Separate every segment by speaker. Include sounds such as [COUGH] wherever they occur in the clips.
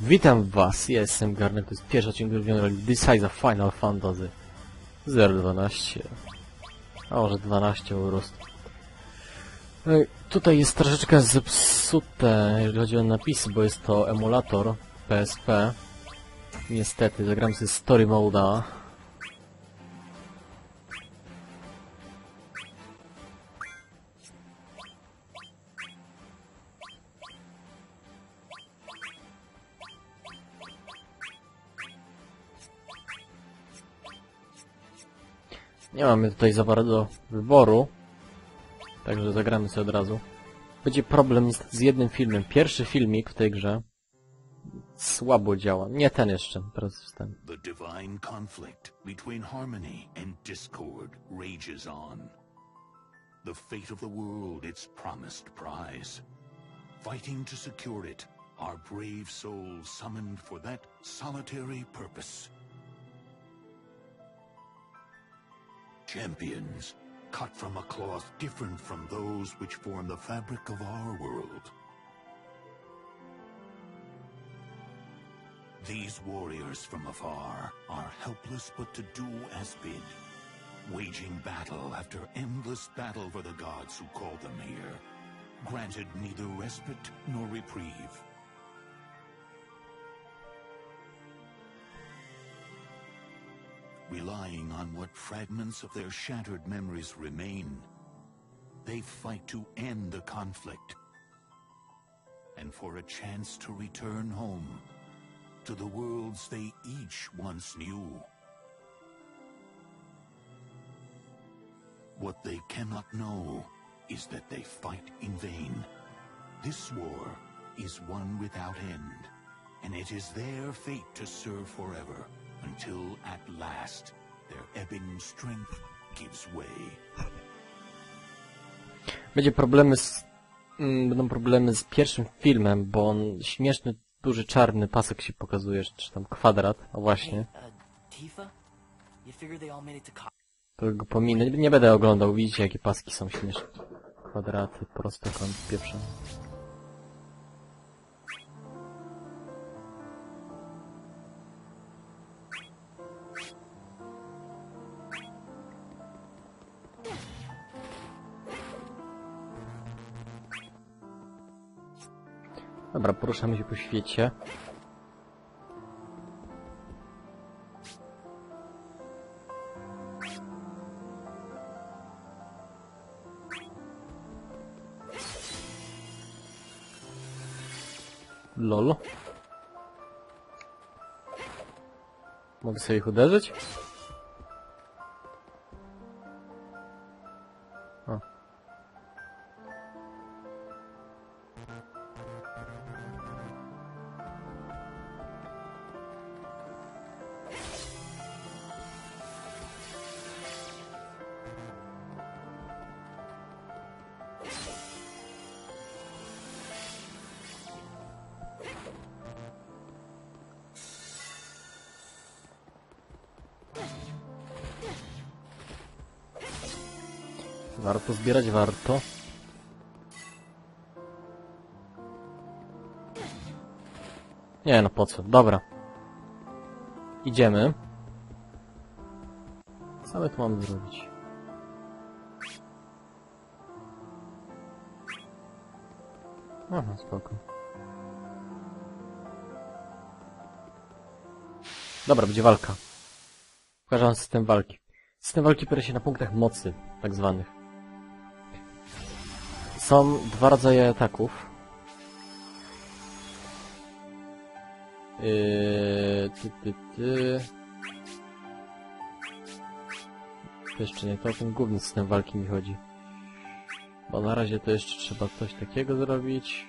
Speaker 1: Witam was, ja jestem Garnek, to jest pierwszy odcinek ulubiony roli Decisive Final Fantasy. 012 A może 12 po prostu. E, Tutaj jest troszeczkę zepsute, jeżeli chodzi o napisy, bo jest to emulator PSP Niestety, zagram sobie Story Mode'a Nie mamy tutaj za bardzo wyboru. Także zagramy sobie od razu. Będzie problem z, jednym filmem. Pierwszy filmik w tej grze słabo działa. Nie ten jeszcze, teraz wstęp.
Speaker 2: The divine conflict between harmony and discord rages on. The fate of the world its promised prize. Fighting to secure it, our brave souls summoned for that solitary purpose. Champions, cut from a cloth different from those which form the fabric of our world. These warriors from afar are helpless but to do as bid, waging battle after endless battle for the gods who called them here, granted neither respite nor reprieve. Relying on what fragments of their shattered memories remain, they fight to end the conflict and for a chance to return home to the worlds they each once knew. What they cannot know is that they fight in vain. This war is one without end, and it is their fate to serve forever until at last their ebbing strength gives way.
Speaker 1: Będzie problemy z... mm, Będą problemy z pierwszym filmem, bo on śmieszny, duży czarny pasek się pokazuje, czy tam kwadrat, a właśnie.
Speaker 3: Uh, To
Speaker 1: go pominę. Nie będę oglądał, widzicie jakie paski są śmieszne. Kwadraty, prostokąt, pieprzone. Dobra, poruszamy się po świecie. Lol. Mogę sobie ich uderzyć? Warto zbierać, warto. Nie no, po co? Dobra. Idziemy. Co my tu mamy zrobić? Aha, spoko. Dobra, będzie walka. Pokażę wam system walki. System walki opiera się na punktach mocy, tak zwanych. Są dwa rodzaje ataków. Yy, ty, ty, ty. Jeszcze nie to, o ten główny system walki mi chodzi. Bo na razie to jeszcze trzeba coś takiego zrobić.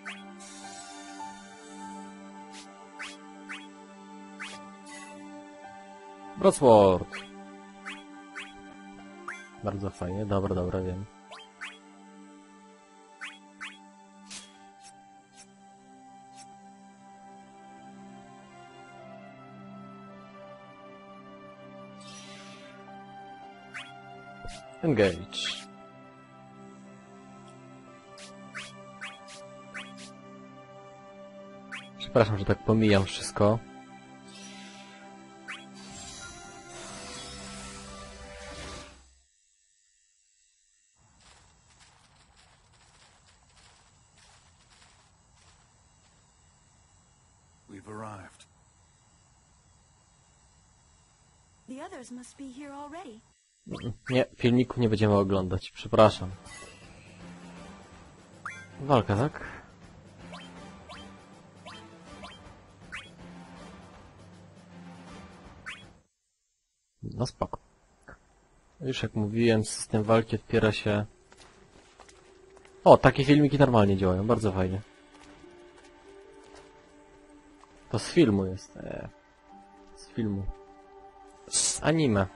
Speaker 1: Broadsword. Bardzo fajnie, dobra, dobra, wiem. Engage. Przepraszam, że tak pomijam wszystko.
Speaker 2: We've arrived.
Speaker 4: The others must be here already.
Speaker 1: Nie, filmików nie będziemy oglądać, przepraszam. Walka, tak? No spoko. Już jak mówiłem, system walki otwiera się... O, takie filmiki normalnie działają, bardzo fajnie. To z filmu jest. Eee, z filmu. Z anime.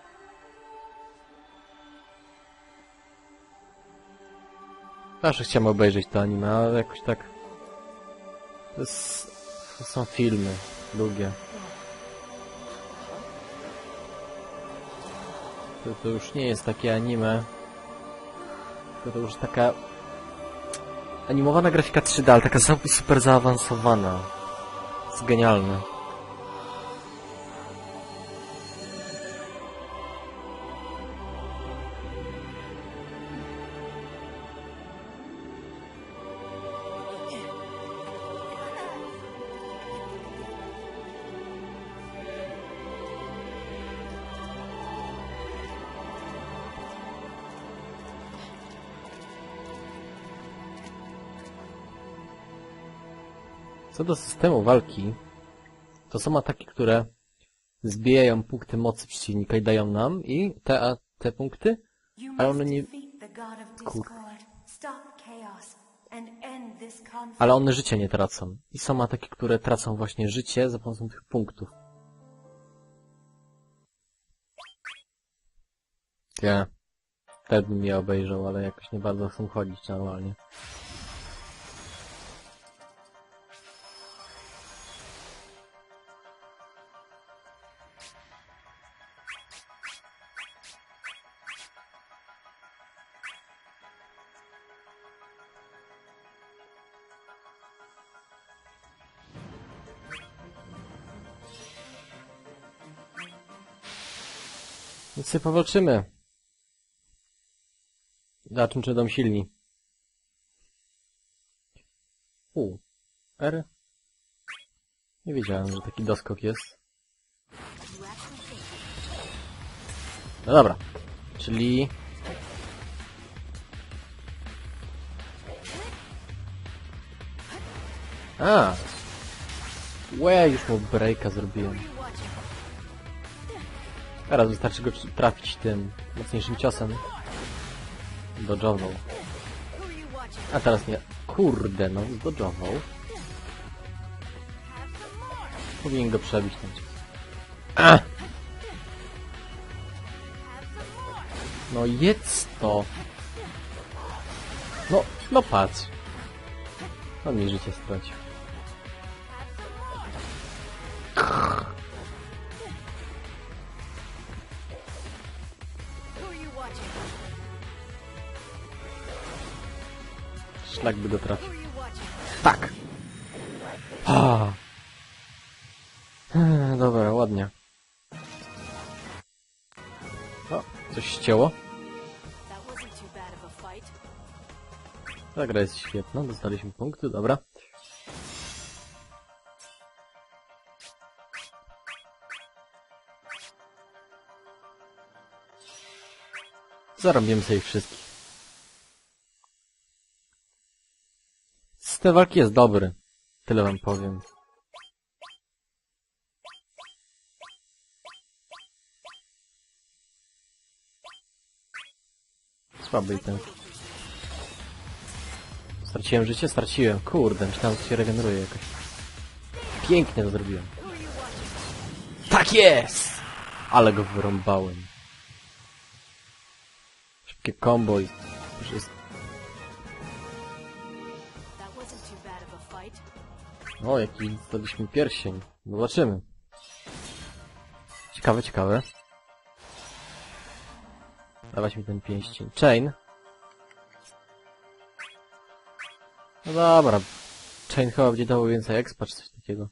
Speaker 1: Zawsze chciałem obejrzeć to anime, ale jakoś tak... To, jest... to są filmy długie. To, to już nie jest takie anime. Tylko to już taka... Animowana grafika 3D, ale taka super zaawansowana. Jest genialne. Co do systemu walki, to są ataki, które zbijają punkty mocy przeciwnika i dają nam i te, a, te punkty, ale one nie, Kur- ale one życie nie tracą. I są ataki, które tracą właśnie życie za pomocą tych punktów. Ja. Wtedy bym je obejrzał, ale jakoś nie bardzo chcą chodzić normalnie. Więc sobie powalczymy. Zobaczymy, czy będą silni. U. R. Nie wiedziałem, że taki doskok jest. No dobra. Czyli... A! Łe, już mu breaka zrobiłem. Teraz wystarczy go trafić tym mocniejszym ciosem. Dodżował. A teraz nie. Kurde, no, zdodżował. Powinien go przebić ten cios. No jedz to! No, no patrz. On mi życie stracił. Szlak by go trafił. Tak! Ah. Eee, Dobra, ładnie. O, coś ścięło. Ta gra jest świetna, dostaliśmy punkty, dobra. Zarobimy sobie ich wszystkich. System walki jest dobry. Tyle wam powiem. Słaby ten. Straciłem życie? Straciłem. Kurde, myślałem, że się regeneruje jakoś. Pięknie to zrobiłem. Tak jest! Ale go wyrąbałem. Szybkie combo i wszystko. O, jaki zdaliśmy pierścień. Zobaczymy. Ciekawe, ciekawe. Dawać mi ten pięścień. Chain. No dobra. Chain chyba będzie dawał więcej expa czy coś takiego.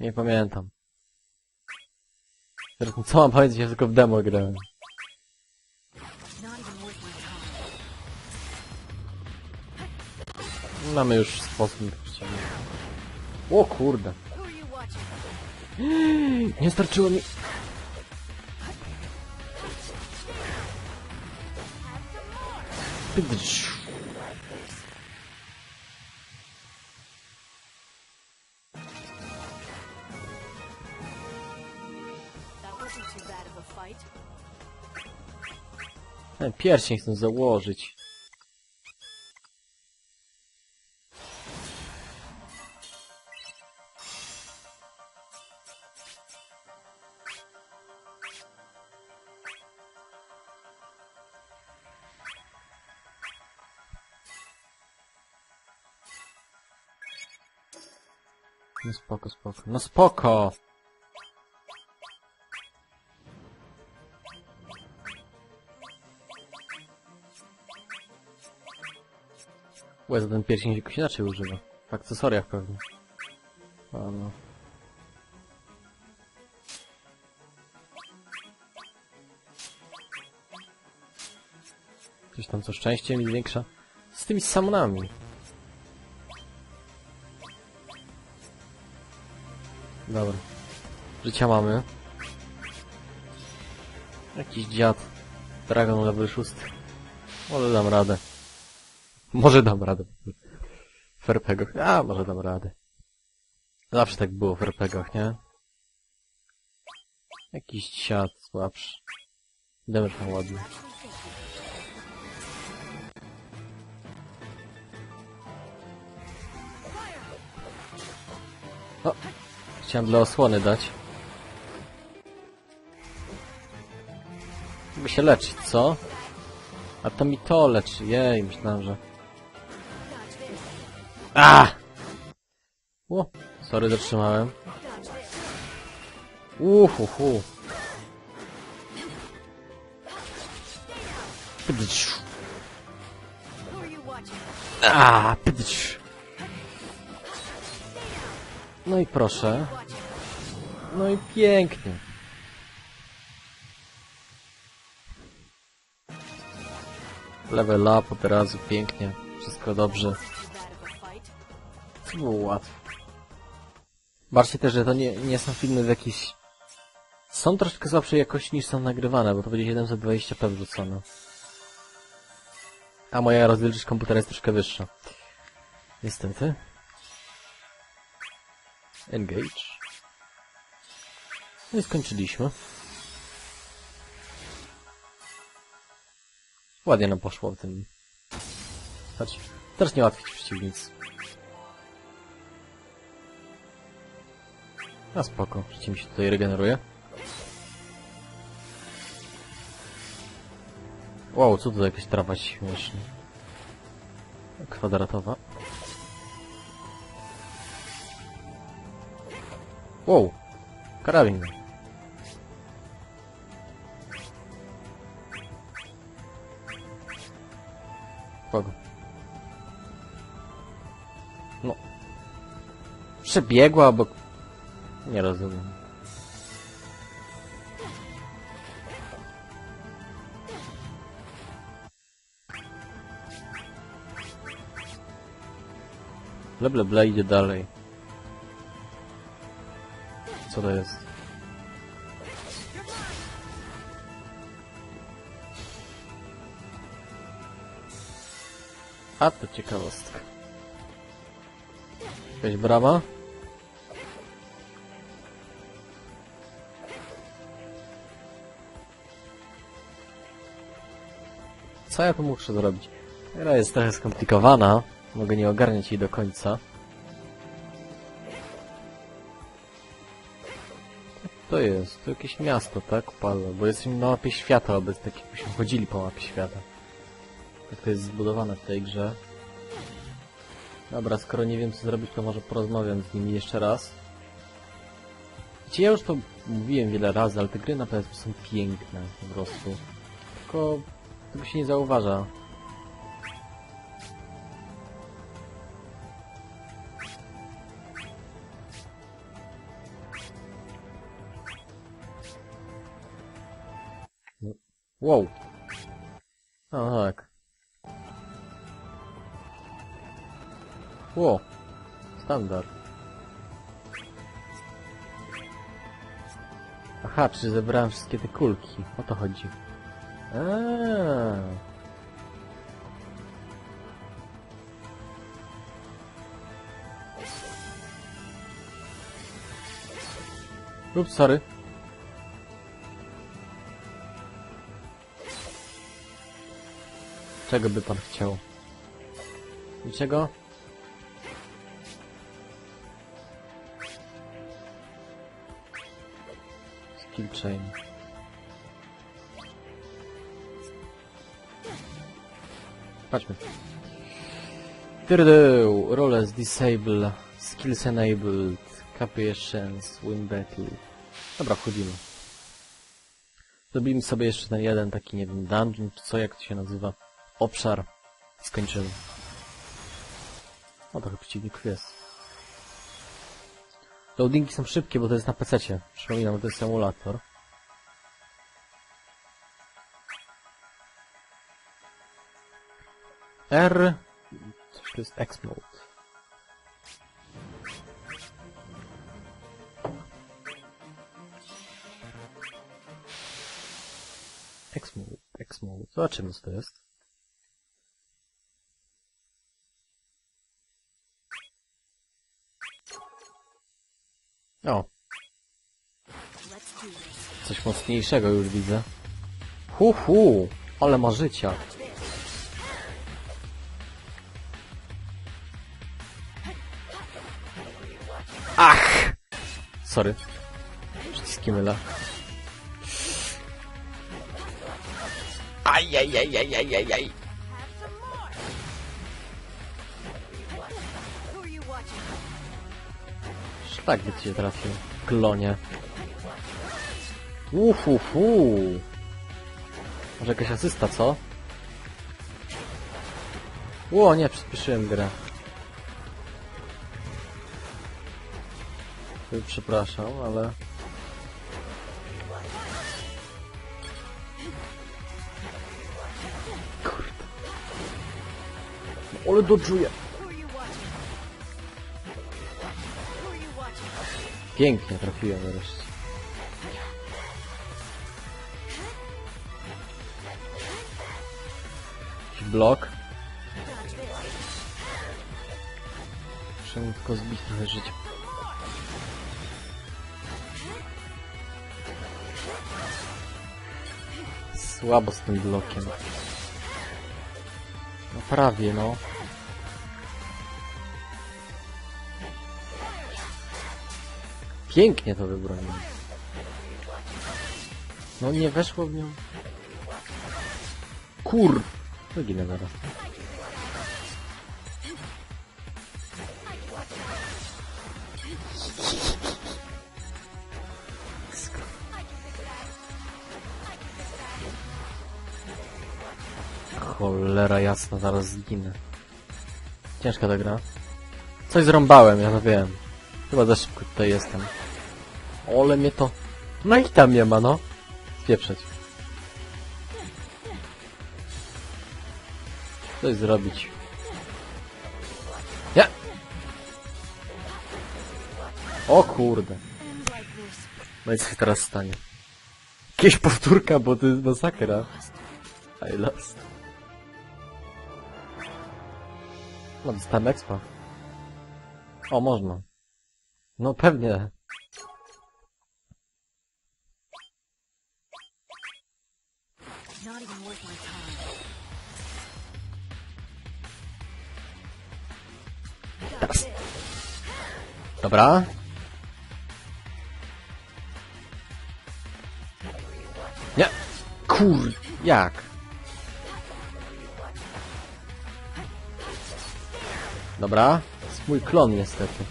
Speaker 1: Nie pamiętam. Zresztą co mam powiedzieć, ja tylko w demo grałem. Mamy już sposób ściągnięcia. O kurde. [GASPS] Nie starczyło mi... Ten pierścień chcę założyć. No spoko, spoko. No spoko! Łez, ten pierścień jakoś inaczej używa. W akcesoriach pewnie. A no. Coś tam co szczęście mi zwiększa. Z tymi samonami. Dobra. Życia mamy. Jakiś dziad. Dragon level 6. Może dam radę. Może dam radę. W RPGach. A, może dam radę. Zawsze tak było w RPGach, nie? Jakiś siad słabszy. Damage tam ładny. O! Chciałem dla osłony dać. By się leczyć, co? A to mi to leczy. Jej, myślałem, że... A! O, sorry, zatrzymałem. Uhuhu.
Speaker 5: Watching?
Speaker 1: A, pydcz. No i proszę. No i pięknie. Level up od razu, pięknie. Wszystko dobrze. To było łatwe. Też, że to nie, nie są filmy w jakiejś... Są troszkę słabszej jakości niż są nagrywane, bo to będzie 720p wrzucone. A moja rozdzielczość komputera jest troszkę wyższa. Niestety. Engage. No i skończyliśmy. Ładnie nam poszło w tym. Chodź. Też nie łatwić przeciwnic. A spoko, życie mi się tutaj regeneruje. Wow, co tu jakaś trawa śmieszna. Kwadratowa. Wow, karabin. Kogo? No. Przebiegła obok... Nie rozumiem. Ble, ble, ble, idzie dalej. Co to jest? A, to ciekawostka. Jakaś brama? Co ja tu muszę zrobić? Gra jest trochę skomplikowana. Mogę nie ogarniać jej do końca. To jest, to jakieś miasto, tak? Padło, bo jesteśmy na mapie świata obecnie, tak jakbyśmy chodzili po mapie świata. Tak to jest zbudowane w tej grze. Dobra, skoro nie wiem co zrobić, to może porozmawiam z nimi jeszcze raz. Wiecie, ja już to mówiłem wiele razy, ale te gry na PS są piękne po prostu. Tylko tego się nie zauważa. Wow. A, tak. Wow. Standard. Aha, czy zebrałem wszystkie te kulki. O to chodzi. Eee. Ups, sorry. Czego by pan chciał? Niczego? Skill chain. Patrzmy. Tyrdeł, roles disable, skills enabled, capacious, win battle. Dobra, wchodzimy. Zrobimy sobie jeszcze ten jeden taki, nie wiem, dungeon, czy co, jak to się nazywa. Obszar. Skończymy. O, trochę przeciwników jest. Loadingi są szybkie, bo to jest na PC-cie. Przypominam, to jest emulator. R... Coś to jest X-Mode. X-Mode, X-Mode. Zobaczymy, co to jest. O, coś mocniejszego już widzę. Hu, hu, ale ma życia. Ach! Sorry. Przyciski mylę. Ajajajajajajaj. Szlak by cię trafił. Klonie. Uhuhu. Może jakaś asysta, co? Ło, nie, przyspieszyłem grę. Przepraszam, ale... Kurde. No, ale. Pięknie trafiłem wreszcie. Blok. Muszę mu tylko zbić trochę życia. Słabo z tym blokiem. No prawie, no. Pięknie to wybronił. No nie weszło w nią. Kur... Wyginę zaraz. Cholera jasna, zaraz zginę. Ciężka ta gra. Coś zrąbałem, ja to wiem. Chyba za szybko tutaj jestem. Ole mnie to... No i tam nie ma, no. Spieprzeć. Coś zrobić. Ja! O kurde. No i co się teraz stanie? Jakieś powtórka, bo to jest masakra. I lost. No, dostałem expa. O, można. No pewnie.
Speaker 5: Not even worth my time.
Speaker 1: Teraz. Dobra. Nie. Kur... Jak? Dobra. Mój klon niestety.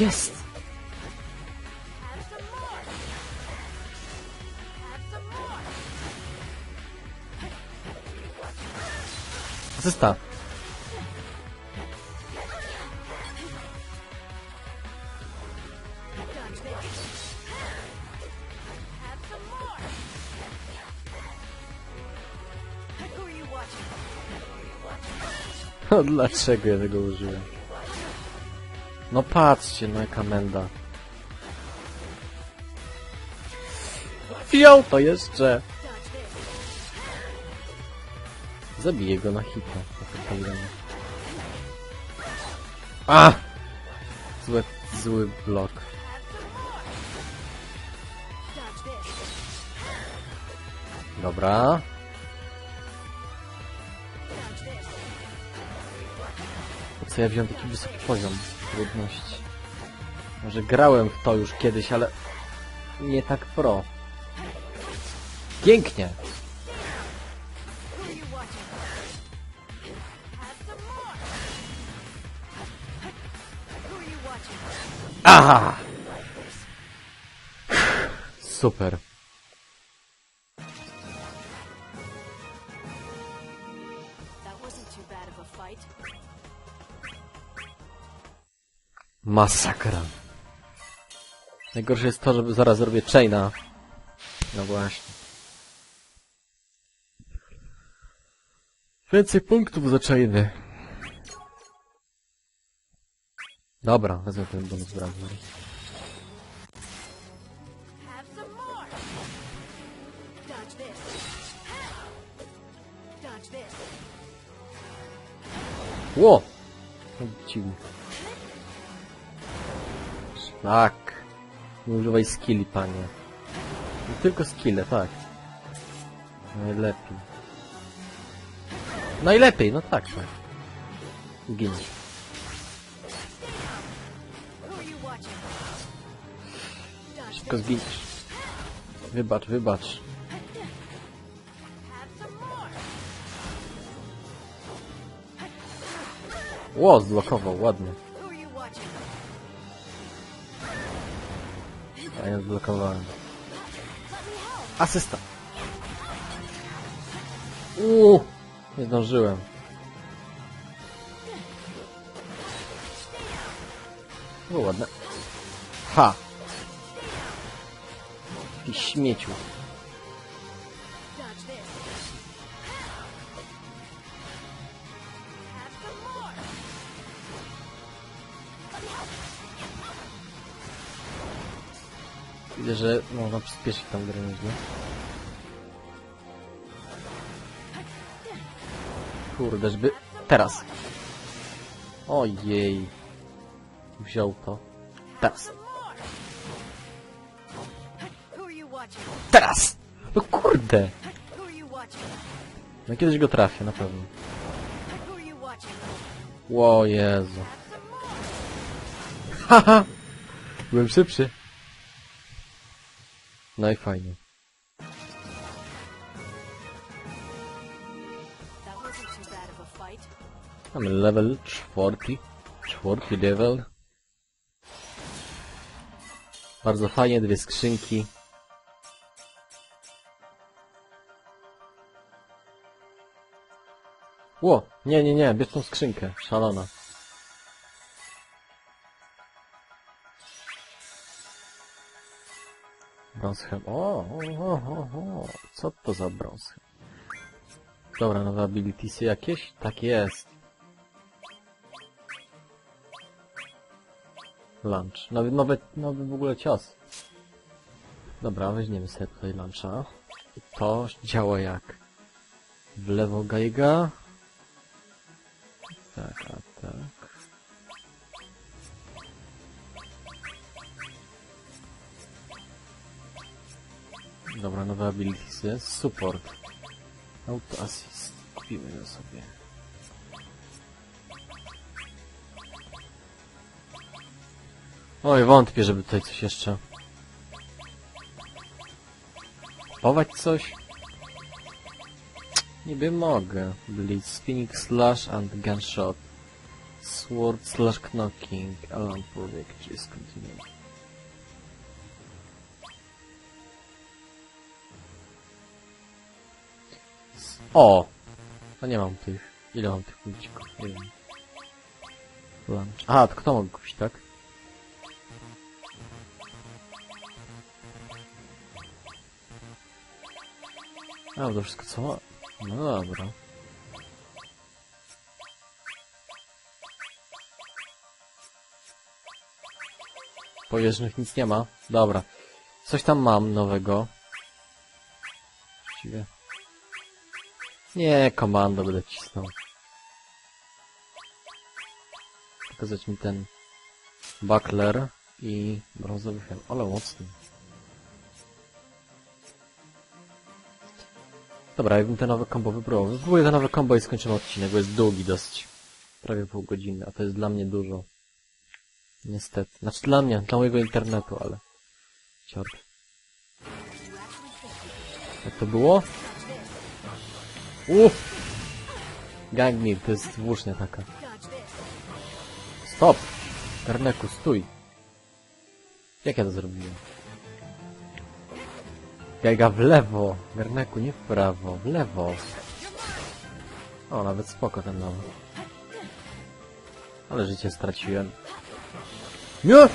Speaker 1: Jest!
Speaker 5: zestaw.
Speaker 1: No [LAUGHS] dlaczego ja tego użyłem? No patrzcie, no jaka menda. Wziął to jeszcze! Zabiję go na hita. A! Zły, zły blok. Dobra. Po co ja wziąłem taki wysoki poziom trudności? Może grałem w to już kiedyś, ale nie tak pro. Pięknie! Aha! Super. Masakra. Najgorsze jest to, że zaraz zrobię chaina. No właśnie. Więcej punktów za chainy. Dobra, wezmę ten bonus
Speaker 5: this.
Speaker 1: Ło! Dziwnie. Tak. Nie używaj skilli, panie. Nie tylko skille, tak. Najlepiej. Najlepiej, no tak, tak. Giniesz.
Speaker 5: This.
Speaker 1: zginiesz. Wybacz, wybacz. Ło, zblokował, ładnie. A ja zblokowałem. Asysta. Uuu, nie zdążyłem. Było ładne. Ha! Jakiś śmieciu. Widzę, że można przyspieszyć tam grę nieźle. Kurde, żeby... Teraz. Ojej. Wziął to. Teraz. Teraz! No kurde! No kiedyś go trafię, na pewno. Ło Jezu. [LAUGHS] Haha! Byłem szybszy. No i fajnie. Mamy level czwarty. Czwarty level. Bardzo fajnie, dwie skrzynki. Ło! Nie, nie, nie, bierz tą skrzynkę. Szalona. Bronsheim. O, o, o, o. Co to za Bronsheim? Dobra, nowe abilitiesy jakieś? Tak jest. Lunch. Nowy, nowy, nowy w ogóle cios. Dobra, weźmiemy sobie tutaj luncha. I to działa jak? W lewo Geiga. Tak, a tak. Dobra, nowe abilitiesy. Support. Auto assist. Kupimy go sobie. Oj, wątpię, żeby tutaj coś jeszcze... Kupować coś? Niby mogę. Blitz, Spinning Slash and Gunshot. Sword slash Knocking. Alarm for victory is continued. O! A nie mam tych. Ile mam tych ludzików? Nie wiem. Lunch. A, to kto mógł kupić, tak? A, to wszystko co? No dobra. Pobieżnych nic nie ma. Dobra. Coś tam mam nowego. Właściwie. Nie, komando będę cisnął. Pokazać mi ten buckler i brązowy hełm. Ale mocny. Dobra, jakbym te nowe combo wybrał. Wypróbuję te nowe combo i skończymy odcinek, bo jest długi dosyć. Prawie pół godziny, a to jest dla mnie dużo. Niestety. Znaczy dla mnie, dla mojego internetu, ale... Ciort. Jak to było? Uff! Gangnir, to jest włócznia taka. Stop! Garneku, stój! Jak ja to zrobiłem? Gajga w lewo! Garneku, nie w prawo, w lewo! O, nawet spoko ten nowy. Ale życie straciłem. Nie!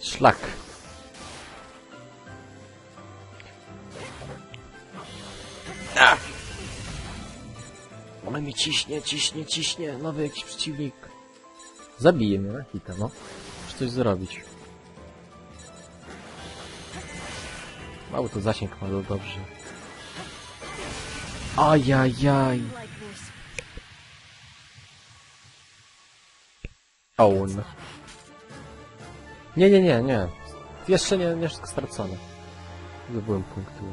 Speaker 1: Szlak! Ah! Ona mi ciśnie, ciśnie, ciśnie. Nowy jakiś przeciwnik. Zabije mnie na hita, no. Muszę coś zrobić. Mały to zasięg ma to dobrze. Ajajaj. Own. Nie, nie, nie, nie. Jeszcze nie, nie wszystko stracone. Zdobyłem punktu.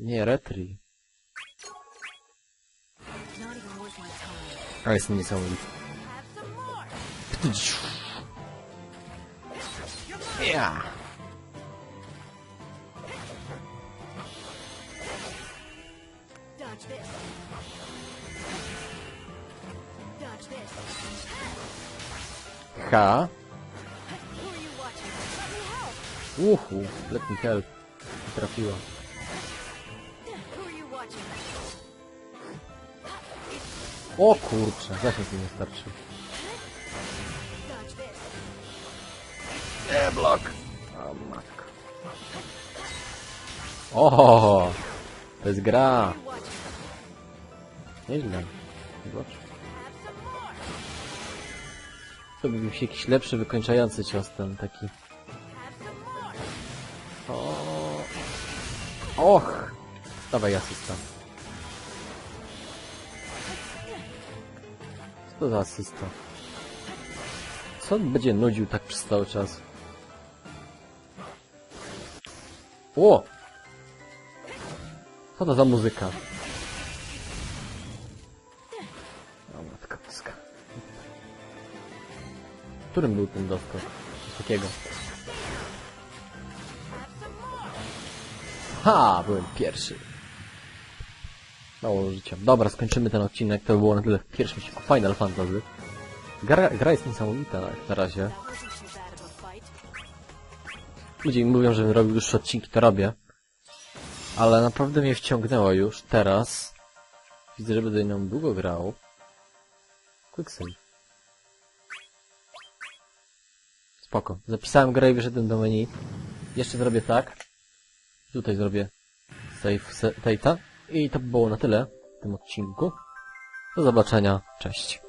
Speaker 1: Nie,
Speaker 5: worth my time.
Speaker 1: A jestem niesamowity.
Speaker 5: Have help.
Speaker 1: Uhu, let me help. Trafiła. O kurczę, zasięg mi nie starczy. Nie, blok. O matko. O, to jest gra. Nieźle. Zobacz.
Speaker 5: Have some more.
Speaker 1: To by się jakiś lepszy, wykończający cios ten taki. O. Och! Dawaj asysta. Co to za asysta? Co on będzie nudził tak przez cały czas? O! Co to za muzyka? Którym był ten doskok? Coś takiego. Ha! Byłem pierwszy. Mało życia. Dobra, skończymy ten odcinek. To było na tyle w pierwszym odcinku Final Fantasy. Gra, gra jest niesamowita jak na razie. Ludzie mi mówią, żebym robił dłuższe odcinki, to robię. Ale naprawdę mnie wciągnęło już. Teraz widzę, że będę nią długo grał. Quick Spoko. Zapisałem grę i wyszedłem do menu. Jeszcze zrobię tak. Tutaj zrobię save state'a. I to by było na tyle w tym odcinku. Do zobaczenia. Cześć.